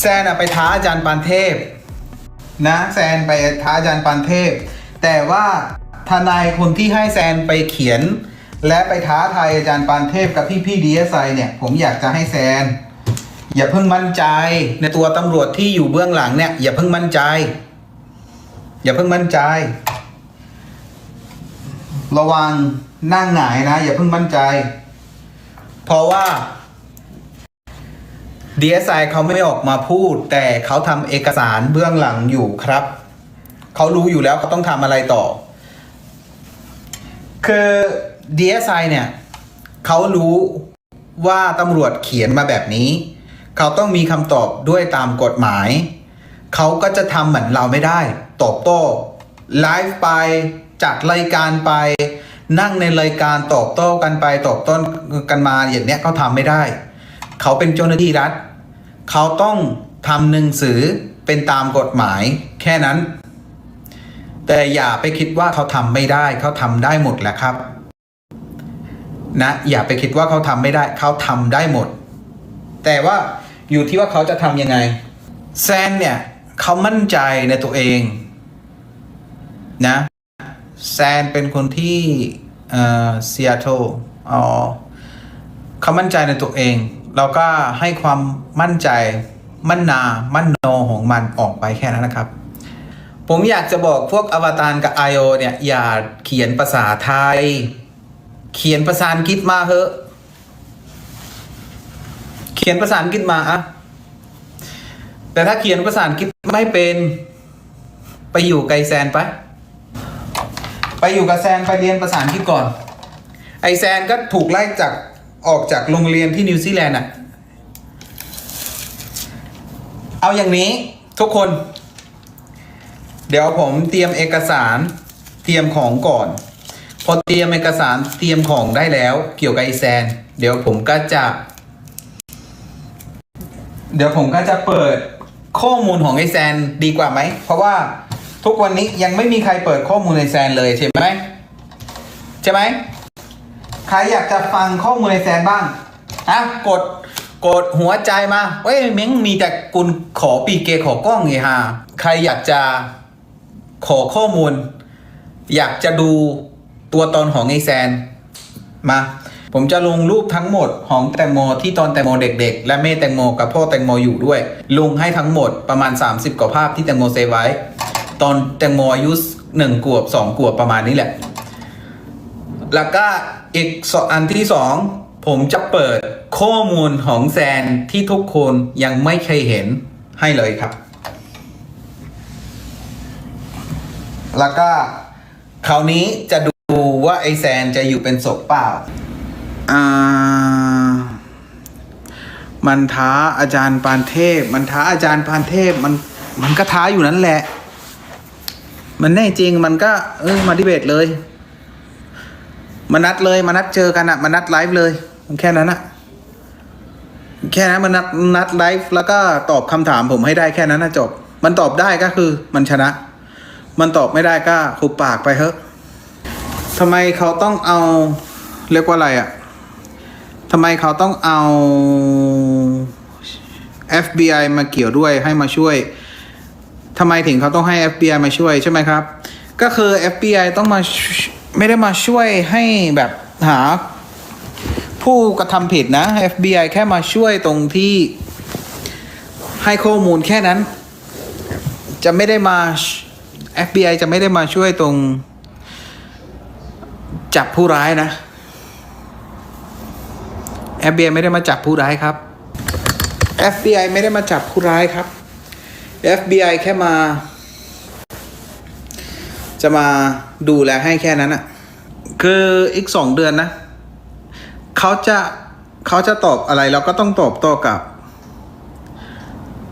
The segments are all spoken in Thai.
แซนอะไปท้าอาจารย์ปานเทพนะแซนไปท้าอาจารย์ปานเทพ แต่ว่าทนายคนที่ให้แซนไปเขียน และไปท้าทายอาจารย์ปานเทพกับพี่พี่ดีเอสไอเนี่ยผมอยากจะให้แซน อย่าเพิ่งมั่นใจในตัวตำรวจที่อยู่เบื้องหลังเนี่ยอย่าเพิ่งมั่นใจ อย่าเพิ่งมั่นใจ ระวังนั่งหงายนะ อย่าเพิ่งมั่นใจ เพราะว่า DSI เขาไม่ออกมาพูด แต่เขาทำเอกสารเบื้องหลังอยู่ครับ เขารู้อยู่แล้วเขาต้องทำอะไรต่อ คือ DSI เนี่ยเขารู้ว่าตำรวจเขียนมาแบบนี้ เขาต้องมีคำตอบด้วยตามกฎหมาย เขาก็จะทำเหมือนเราไม่ได้ ตอบโต้ไลฟ์ไปจัดรายการไป นั่งในรายการตอบโต้กันไปตอบโต้กันมาอย่างเนี้ยเขาทำไม่ได้ เขาเป็นเจ้าหน้าที่รัฐ เขาต้องทำหนังสือเป็นตามกฎหมายแค่นั้น แต่อย่าไปคิดว่าเขาทำไม่ได้ เขาทำได้หมดแหละครับ นะ อย่าไปคิดว่าเขาทำไม่ได้ เขาทำได้หมด แต่ว่าอยู่ที่ว่าเขาจะทำยังไง แซนเนี่ยเขามั่นใจในตัวเอง นะ แซนเป็นคนที่เอ่อซีแอตเทิลอ๋อเขามั่นใจในตัวเอง เราก็ให้ความมั่นใจมั่นนา มั่นโนของมันออกไปแค่นั้นนะครับ ผมอยากจะบอกพวกอวตารกับ I.O. เนี่ย อย่าเขียนภาษาไทย เขียนภาษาอังกฤษมาเถอะ เขียนภาษาอังกฤษมาอะแต่ถ้าเขียนภาษาอังกฤษไม่เป็นไปอยู่ไกลแซนไป ไปอยู่กับแซนไปเรียนภาษาอังกฤษก่อน ไอแซนก็ถูกไล่จาก ออกจากโรงเรียนที่นิวซีแลนด์อะ เอาอย่างนี้ทุกคน เดี๋ยวผมเตรียมเอกสารเตรียมของก่อน พอเตรียมเอกสารเตรียมของได้แล้วเกี่ยวกับไอแซน เดี๋ยวผมก็จะ เดี๋ยวผมก็จะเปิดข้อมูลของไอแซนดีกว่าไหม เพราะว่าทุกวันนี้ยังไม่มีใครเปิดข้อมูลไอแซนเลยใช่ไหมใช่ไหม ใครอยากจะฟังข้อมูลไอแซนบ้างอะกดกดหัวใจมาเว้ยเม้งมีแต่กุลขอปีเกขอกล้องไงฮะใครอยากจะขอข้อมูล อยากจะดูตัวตนของไอแซนมา ผมจะลงรูปทั้งหมดของแตงโมที่ตอนแตงโมเด็กๆ และแม่แตงโมกับพ่อแตงโมอยู่ด้วย ลงให้ทั้งหมดประมาณ 30 กว่าภาพที่แตงโมเซฟไว้ ตอนแตงโมอายุหนึ่งขวบสองขวบประมาณนี้แหละ แล้วก็อีกอันที่สองผมจะเปิดข้อมูลของแซนที่ทุกคนยังไม่เคยเห็นให้เลยครับ แล้วก็คราวนี้จะดูว่าไอแซนจะอยู่เป็นศพเปล่า อ่า มันท้าอาจารย์ปานเทพ มันท้าอาจารย์ปานเทพ มัน มันก็ท้าอยู่นั่นแหละ มันแน่จริง มันก็ เออมาดิเบตเลย มานัดเลยมานัดเจอกันอะมานัดไลฟ์เลยแค่นั้นอะแค่นั้นมันนัดนัดไลฟ์แล้วก็ตอบคำถามผมให้ได้แค่นั้นนะจบ มันตอบได้ก็คือมันชนะ มันตอบไม่ได้ก็คุบปากไปเถอะทำไมเขาต้องเอาเรียกว่าอะไรอะทำไมเขาต้องเอา FBI มาเกี่ยวด้วยให้มาช่วยทำไมถึงเขาต้องให้ FBI มาช่วยใช่ไหมครับ ก็คือ FBI ต้องมา ไม่ได้มาช่วยให้แบบหาผู้กระทำผิดนะ FBI แค่มาช่วยตรงที่ให้ข้อมูลแค่นั้น จะไม่ได้มา FBI จะไม่ได้มาช่วยตรง จับผู้ร้ายนะ FBI ไม่ได้มาจับผู้ร้ายครับ FBI ไม่ได้มาจับผู้ร้ายครับ FBI แค่มา จะมาดูแลให้แค่นั้นอะคืออีกสองเดือนนะเขาจะเขาจะตอบอะไรเราก็ต้องตอบโต้กลับ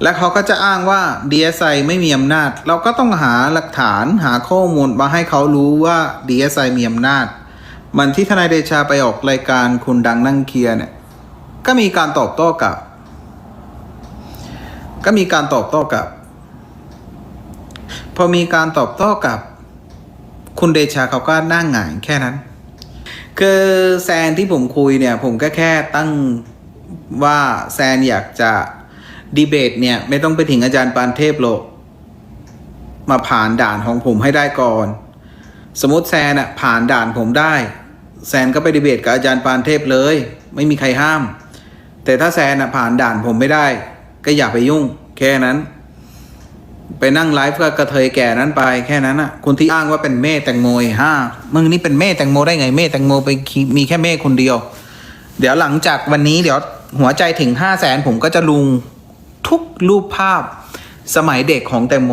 และเขาก็จะอ้างว่า DSI ไม่มีอำนาจ เราก็ต้องหาหลักฐานหาข้อมูลมาให้เขารู้ว่า DSI มีอำนาจ มันที่ทนายเดชาไปออกรายการคุณดังนั่งเคลียร์เนี่ย ก็มีการตอบโต้กลับ ก็มีการตอบโต้กลับ พอมีการตอบโต้กับ คุณเดชาเขาก็นั่งหงายแค่นั้น คือแซนที่ผมคุยเนี่ย ผมก็แค่ตั้งว่าแซนอยากจะดีเบตเนี่ย ไม่ต้องไปถึงอาจารย์ปานเทพหรอกมาผ่านด่านของผมให้ได้ก่อน สมมติแซนอะผ่านด่านผมได้ แซนก็ไปดีเบตกับอาจารย์ปานเทพเลย ไม่มีใครห้าม แต่ถ้าแซนอะผ่านด่านผมไม่ได้ ก็อย่าไปยุ่ง แค่นั้น ไปนั่งไลฟ์กับกระเทยแก่นั้นไปแค่นั้นอะคนที่อ้างว่าเป็นเม่แตงโมห้ามึงนี่เป็นเม่แตงโมได้ไงเม่แตงโมไปมีแค่เม่คนเดียว เดี๋ยวหลังจากวันนี้เดี๋ยวหัวใจถึงห้าแสนผมก็จะลุงทุกรูปภาพสมัยเด็กของแตงโม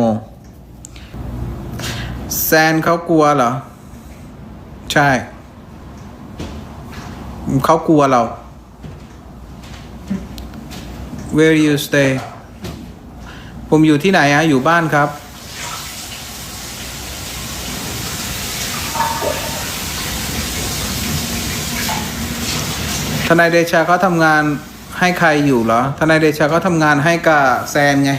แซนเขากลัวเหรอ ใช่ เขากลัวเรา Where do you stay ผมอยู่ที่ไหนฮะอยู่บ้านครับ ทนายเดชาเขาทำงานให้ใครอยู่เหรอ ทนายเดชาเขาทำงานให้กับแซนไง